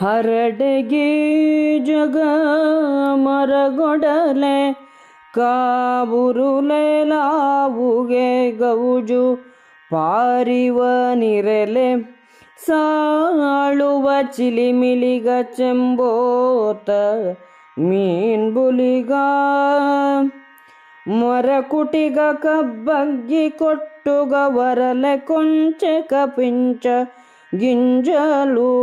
ಹರಡೆಗೆ ಜಗ ಮರಗೊಡಲೆ ಕಾಬುರುಲೆ ಲಾವುಗೆ ಗೌಜು ಪಾರಿವ ನಿರಲೆ, ಸಾಳುವ ಚಿಲಿಮಿಲಿಗ ಚೆಂಬೋತ ಮೀನ್ ಬುಲಿಗ ಮೊರಕುಟಿಗ ಕಬ್ಬಗ್ಗಿ ಕೊಟ್ಟುಗ, ವರಲೆ ಕೊಂಚ ಕಪಿಂಚ ಗಿಂಜಲು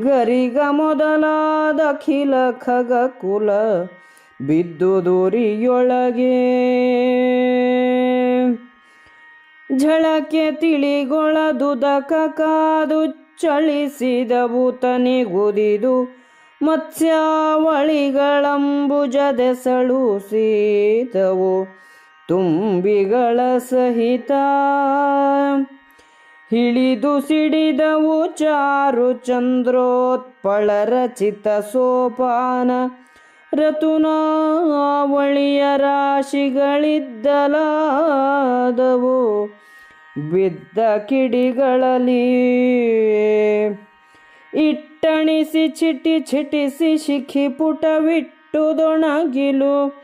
ಗರಿಗ ಮೊದಲಾದ ಅಖಿಲ ಖಗ ಕುಲ ಬಿದ್ದು ದೂರಿಯೊಳಗೆ. ಝಳಕೆ ತಿಳಿಗೊಳದುದಕ ಕಾದು ಚಳಿಸಿದ ಭೂತನಿಗುದಿದು ಮತ್ಸ್ಯಾವಳಿಗಳಂಬುಜದೆಸಳು ಸೀತವು ತುಂಬಿಗಳ ಸಹಿತ. ಹಿಳಿದು ಸಿಡಿದವು ಚಾರು ಚಂದ್ರೋತ್ಪಳರಚಿತ ಸೋಪಾನ. ರತುನಾವಳಿಯ ರಾಶಿಗಳಿದ್ದಲಾದವು. ಬಿದ್ದ ಕಿಡಿಗಳಲ್ಲಿ ಇಟ್ಟಣಿಸಿ ಚಿಟಿ ಚಿಟಿಸಿ ಶಿಖಿ ಪುಟವಿಟ್ಟುದೊಣಗಿಲು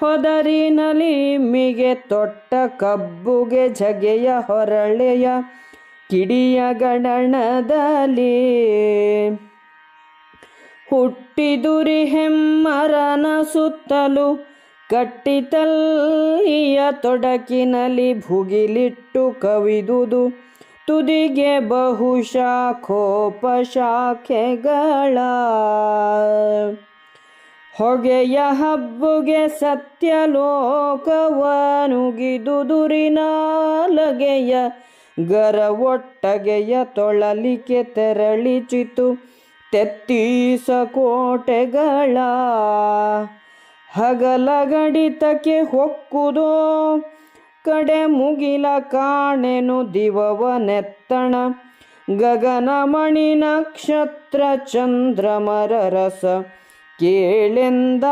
ಹೊದರಿನಲಿ ಮಿಗೆ ತೊಟ್ಟ ಕಬ್ಬುಗೆ ಝಗೆಯ ಹೊರಳೆಯ ಕಿಡಿಯ ಗಣನದಲ್ಲಿ ಹುಟ್ಟಿದುರಿ ಹೆಮ್ಮರನ ಸುತ್ತಲೂ ಕಟ್ಟಿತಲ್ಲಿಯ ತೊಡಕಿನಲ್ಲಿ ಭುಗಿಲಿಟ್ಟು ಕವಿದುದು ತುದಿಗೆ ಬಹುಶಾಖೋಪಶಾಖೆಗಳ ಹೊಗೆಯ ಹಬ್ಬುಗೆ ಸತ್ಯಲೋಕವನುಗಿದುದುರಿನಾಲಗೆಯ ಗರ ಒಟ್ಟಗೆಯ ತೊಳಲಿಕೆ ತೆರಳಿಚಿತು. ತೆತ್ತೀಸ ಕೋಟೆಗಳ ಹಗಲ ಗಡಿತಕ್ಕೆ ಹೊಕ್ಕುದೋ? ಕಡೆ ಮುಗಿಲ ಕಾಣೆನು ದಿವವನೆತ್ತಣ ಗಗನ ಮಣಿ ನಕ್ಷತ್ರ ಚಂದ್ರಮರ ರಸ ಕೇಳೆಂದ?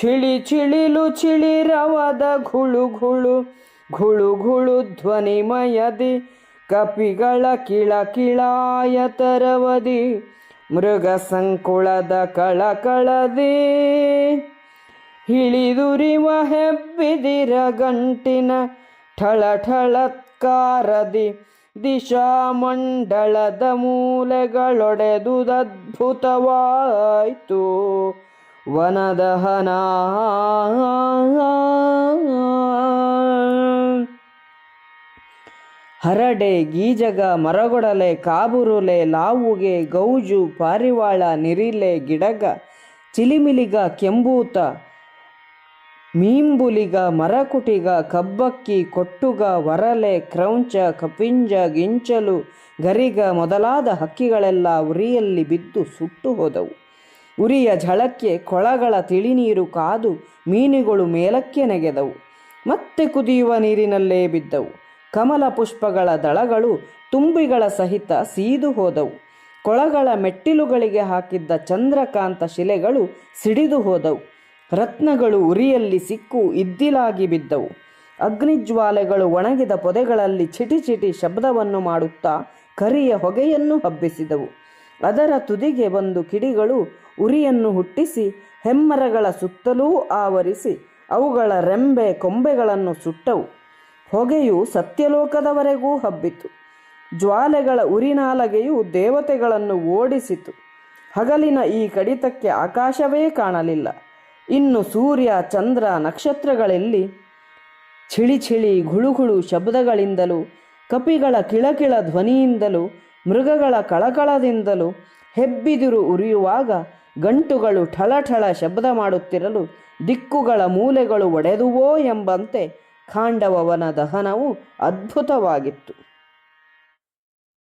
ಚಿಳಿ ಚಿಳಿಲು ಚಿಳಿರವದ ಘುಳು ಘುಳು ಘುಳು ಘುಳು ಧ್ವನಿಮಯದಿ ಕಪಿಗಳ ಕಿಳ ಕಿಳಾಯ ತರವದಿ, ಮೃಗ ಸಂಕುಳದ ಕಳಕಳದಿ ಹಿಳಿದುರಿವ ಹೆಬ್ಬಿದಿರ ಗಂಟಿನ ಠಳ ಠಳತ್ಕಾರದಿ ದಿಶಾಮಂಡಳದ ಮೂಲೆಗಳೊಡೆದುದದ್ಭುತವಾಯಿತು. ವನದಹನ ಹರಡೆ, ಗೀಜಗ, ಮರಗೊಡಲೆ, ಕಾಬುರುಲೆ, ಲಾವುಗೆ, ಗೌಜು, ಪಾರಿವಾಳ, ನಿರಿಲೆ, ಗಿಡಗ, ಚಿಲಿಮಿಲಿಗ, ಕೆಂಬೂತ, ಮೀಂಬುಲಿಗ, ಮರಕುಟಿಗ, ಕಬ್ಬಕ್ಕಿ, ಕೊಟ್ಟುಗ, ವರಲೆ, ಕ್ರೌಂಚ, ಕಪಿಂಜ, ಗಿಂಚಲು, ಗರಿಗ ಮೊದಲಾದ ಹಕ್ಕಿಗಳೆಲ್ಲ ಉರಿಯಲ್ಲಿ ಬಿದ್ದು ಸುಟ್ಟು ಹೋದವು. ಉರಿಯ ಝಳಕ್ಕೆ ಕೊಳಗಳ ತಿಳಿನೀರು ಕಾದು ಮೀನುಗಳು ಮೇಲಕ್ಕೆ ನೆಗೆದವು. ಮತ್ತೆ ಕುದಿಯುವ ನೀರಿನಲ್ಲೇ ಬಿದ್ದವು. ಕಮಲ ಪುಷ್ಪಗಳ ದಳಗಳು ತುಂಬಿಗಳ ಸಹಿತ ಸೀದು ಹೋದವು. ಕೊಳಗಳ ಮೆಟ್ಟಿಲುಗಳಿಗೆ ಹಾಕಿದ್ದ ಚಂದ್ರಕಾಂತ ಶಿಲೆಗಳು ಸಿಡಿದು ಹೋದವು. ರತ್ನಗಳು ಉರಿಯಲ್ಲಿ ಸಿಕ್ಕು ಇದ್ದಿಲಾಗಿ ಬಿದ್ದವು. ಅಗ್ನಿಜ್ವಾಲೆಗಳು ಒಣಗಿದ ಪೊದೆಗಳಲ್ಲಿ ಚಿಟಿ ಚಿಟಿ ಶಬ್ದವನ್ನು ಮಾಡುತ್ತಾ ಕರಿಯ ಹೊಗೆಯನ್ನು ಹಬ್ಬಿಸಿದವು. ಅದರ ತುದಿಗೆ ಬಂದು ಕಿಡಿಗಳು ಉರಿಯನ್ನು ಹುಟ್ಟಿಸಿ ಹೆಮ್ಮರಗಳ ಸುತ್ತಲೂ ಆವರಿಸಿ ಅವುಗಳ ರೆಂಬೆ ಕೊಂಬೆಗಳನ್ನು ಸುಟ್ಟವು. ಹೊಗೆಯು ಸತ್ಯಲೋಕದವರೆಗೂ ಹಬ್ಬಿತು. ಜ್ವಾಲೆಗಳ ಉರಿನಾಲಗೆಯು ದೇವತೆಗಳನ್ನು ಓಡಿಸಿತು. ಹಗಲಿನ ಈ ಕಡಿತಕ್ಕೆ ಆಕಾಶವೇ ಕಾಣಲಿಲ್ಲ. ಇನ್ನು ಸೂರ್ಯ, ಚಂದ್ರ, ನಕ್ಷತ್ರಗಳಲ್ಲಿ ಛಿಳಿ ಛಿಳಿ ಘುಳುಘುಳು ಶಬ್ದಗಳಿಂದಲೂ, ಕಪಿಗಳ ಕಿಳಕಿಳ ಧ್ವನಿಯಿಂದಲೂ, ಮೃಗಗಳ ಕಳಕಳದಿಂದಲೂ ಹೆಬ್ಬಿದಿರು ಉರಿಯುವಾಗ ಗಂಟುಗಳು ಠಳಠಳ ಶಬ್ದ ಮಾಡುತ್ತಿರಲು ದಿಕ್ಕುಗಳ ಮೂಲೆಗಳು ಒಡೆದುವೋ ಎಂಬಂತೆ ಖಾಂಡವವನ ದಹನವು ಅದ್ಭುತವಾಗಿತ್ತು.